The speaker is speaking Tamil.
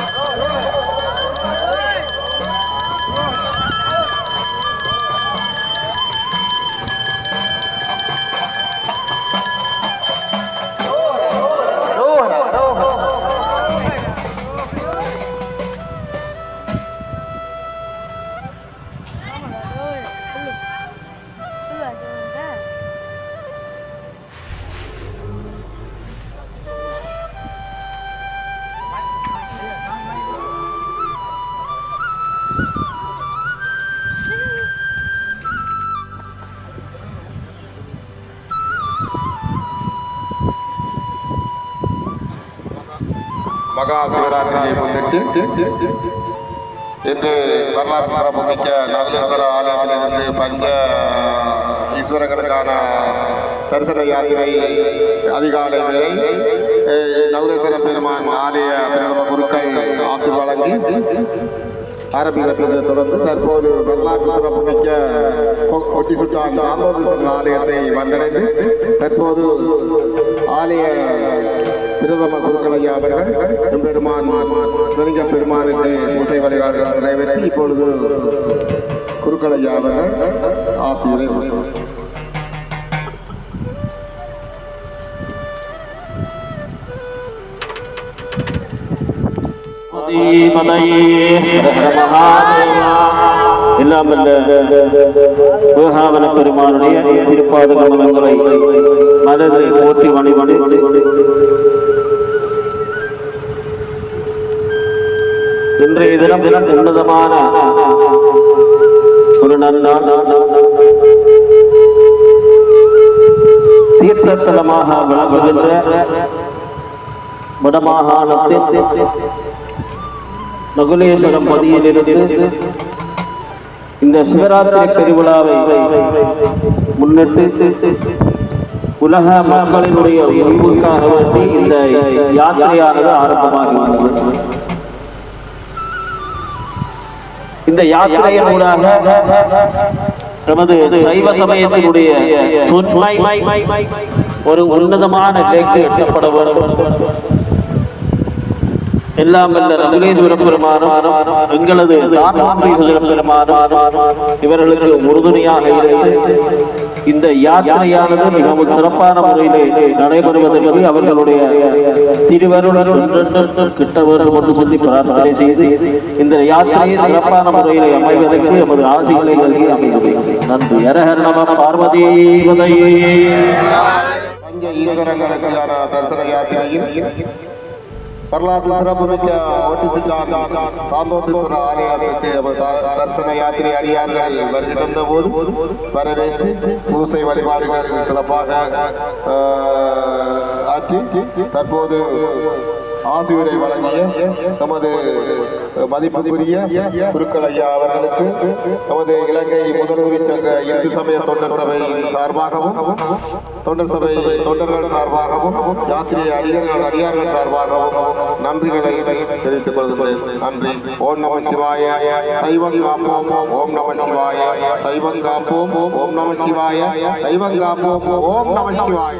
¡Vamos! ¡Vamos! மகா சிவராத்திரியை முன்னிட்டு இன்று வரலாறு சிறப்புமிக்க நவீஸ்வர ஆலயத்திலிருந்து பஞ்ச ஈஸ்வரர்களுக்கான தரிசன யாத்திரை அதிகாலை நவீஸ்வர பெருமான் ஆலய பிரதம குருக்கள் ஆசி வழங்கி ஆரம்பிக்கப்பட்டதை தொடர்ந்து தற்போது வரலாற்று சிறப்புமிக்க கொ- கொட்டி சுட்டான் ராமோதீஸ்வரர் ஆலயத்தை வந்தடைந்து தற்போது ஆலய பிரதம குருக்கலையா அவர்கள் எம்பெருமான் சிவலிங்க பெருமானுக்கு பூசை வழிபாடுகள் நிறைவேற்றி இப்பொழுது குருக்கலையா அவர்கள் ஆசிரியரை எல்லாம் வல்ல பெருமானுடைய திருப்பாத கமலங்களை போற்றி இன்றைய தினம் தினம் உன்னதமான ஒரு நன்னாள் தீர்த்தத்தலமாக விளங்குகின்ற வடமாகாணத்தின் மகுலேஸ்வரம் பதியிலிருந்து இந்த சிவராத்திரி பெருவிழாவை முன்னிட்டு உலக மக்களினுடைய உயர்வுக்காக வேண்டி இந்த யாத்திரையானது ஆரம்பமாகியுள்ளது. இந்த யாத்திரையினூடாக நமது சைவ சமயத்தினுடைய தொன்மை ஒரு உன்னதமான நிலைக்கு எட்டப்பட வேண்டும். எல்லாம் வல்ல ரகுலேஸ்வர பெருமானும் எங்களது பெருமானும் இவர்களுக்கு உறுதுணையாக இருந்து இந்த யாத்திரையானது மிகவும் சிறப்பான முறையிலே நடைபெறுவதற்கு அவர்களுடைய திருவருடன் கிட்ட வேண்டும் என்று சொல்லி பிரார்த்தனை செய்து இந்த யாத்திரையை சிறப்பான முறையிலே அமைவதற்கு எமது ஆசைகளை நல்கி அமைந்தது நன்றி. அரஹர நம பார்வதி பஞ்ச ஈஸ்வரங்களுக்கான தரிசன யாத்திரையில் வரலாற்று சிறப்புமிக்க ஒட்டிசித்தான் சாந்தோத்தீஸ்வர ஆலயத்திற்கு தரிசன யாத்திரை அடியார்கள் வருகை தந்த போது வரவேற்று பூசை வழிபாடுகள் சிறப்பாக ஆற்றி தற்போது ஆசிரியரை வழங்கிய நமது மதிப்புக்குரிய குருக்கள் ஐயா அவர்களுக்கு நமது இலங்கை முதலுதவி சங்க இந்து சமய தொண்டர் சபை சார்பாகவும் தொண்டர் சபை தொண்டர்கள் சார்பாகவும் யாத்திரை அடியார்கள் அடியார்கள் சார்பாகவும் நன்றிகளை தெரிவித்துக் கொள்கிறேன் நன்றி. ஓம் நம சிவாய. சைவம் காப்போம். ஓம் நம சிவாய. சைவம் காப்போம். ஓம் நம சிவாய. சைவம் காப்போம். ஓம் நம சிவாய.